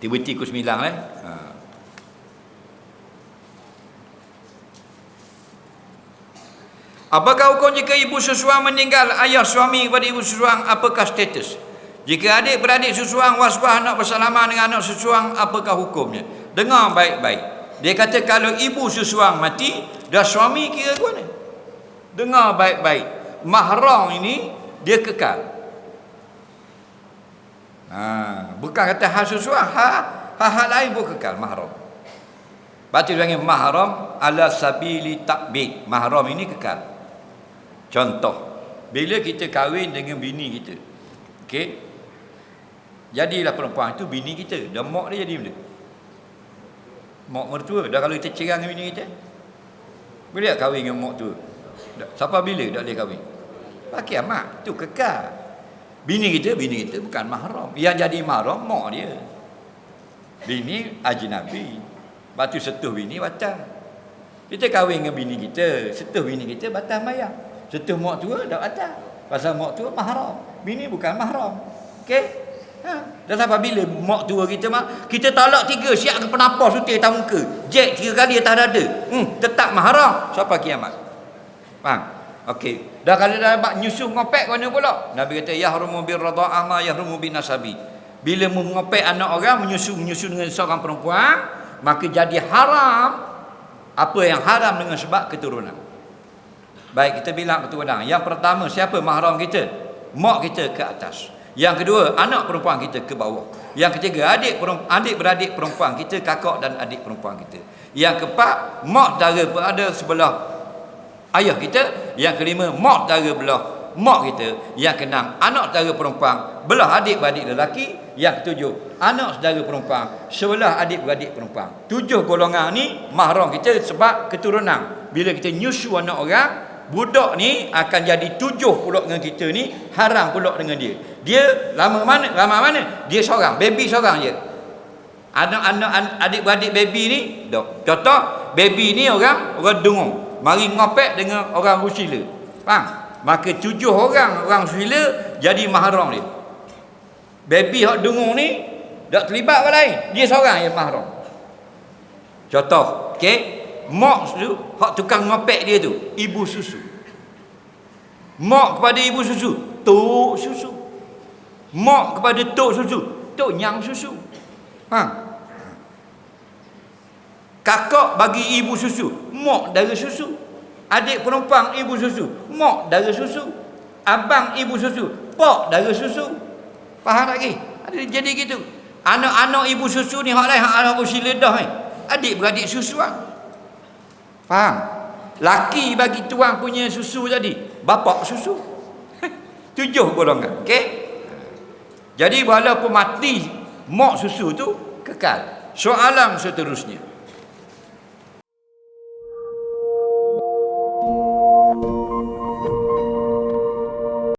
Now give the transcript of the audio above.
Aktiviti ke sembilan eh. Ha. Apakah hukum jika ibu sesuang meninggal ayah suami kepada ibu sesuang apakah status? Jika adik beradik sesuang wasbah anak bersalaman dengan anak sesuang apakah hukumnya? Dengar baik-baik. Dia kata kalau ibu sesuang mati dah suami kira ke mana? Dengar baik-baik. Mahram ini dia kekal. Ha, bukan kata hal sesuang, ha, hal-hal lain pun kekal mahram. Batu panggil mahram ala sabili takbid. Mahram ini kekal. Contoh, bila kita kahwin dengan bini kita. Okey. Jadilah perempuan itu bini kita. Dan mak dia jadi benda. Mak mertua. Dah kalau kita cerang dengan bini kita. Boleh kahwin dengan mak? Dah- Siapa bila tak boleh kahwin? Pakai mak. Itu kekal. Bini kita, bini kita bukan mahram. Yang jadi mahram mak dia. Bini ajnabi. Batu setuh bini batal. Kita kahwin dengan bini kita, setuh bini kita batal mayang. Setuh mak tua dah batal. Pasal mak tua mahram. Bini bukan mahram. Okey? Ha. Dan sampai bila mak tua kita mah kita talak tiga siap ke penapa sutir tahun ke. Jack tiga kali atas dada. Hmm, tetap mahram sampai kiamat. Faham? Okey. Dah kalau dah dapat nyusu ngopek mana pula? Nabi kata yahrumu birradha'ah ma yahrumu binasabi. Bila mengopek anak orang menyusu menyusu dengan seorang perempuan, maka jadi haram apa yang haram dengan sebab keturunan. Baik kita bilang keturunan. Yang pertama siapa mahram kita? Mak kita ke atas. Yang kedua anak perempuan kita ke bawah. Yang ketiga adik perempuan, adik beradik perempuan kita, kakak dan adik perempuan kita. Yang keempat mak dara berada sebelah ayah kita. Yang kelima mak dara belah mak kita. Yang keenam anak saudara perempuan belah adik-beradik lelaki. Yang ketujuh anak saudara perempuan sebelah adik-beradik perempuan. Tujuh golongan ni mahram kita sebab keturunan. Bila kita nyusu anak orang, budak ni akan jadi tujuh pula dengan kita ni, haram pula dengan dia. Dia lama mana? Lama mana? Dia seorang, baby seorang je. Anak-anak adik-beradik baby ni, dok. Contoh, baby ni orang orang dengung. Mari ngopek dengan orang rusila. Faham? Maka tujuh orang orang rusila jadi mahram dia. Baby hak dengung ni tak terlibat orang lain. Dia seorang yang mahram. Contoh, okey? Mak tu, hak tukang ngopek dia tu, ibu susu. Mak kepada ibu susu, tok susu. Mak kepada tok susu, tok nyang susu. Ha. Kakak bagi ibu susu, mak dara susu. Adik perempuan ibu susu, mak dara susu. Abang ibu susu, pak dara susu. Faham lagi? Ada jadi gitu. Anak-anak ibu susu ni hak lain hak anak usia ledah ni. Adik beradik susuan. Faham? Laki bagi tuang punya susu tadi, bapak susu. Tujuh golongan, okey? Jadi walaupun mati mak susu tu kekal. Soalan seterusnya.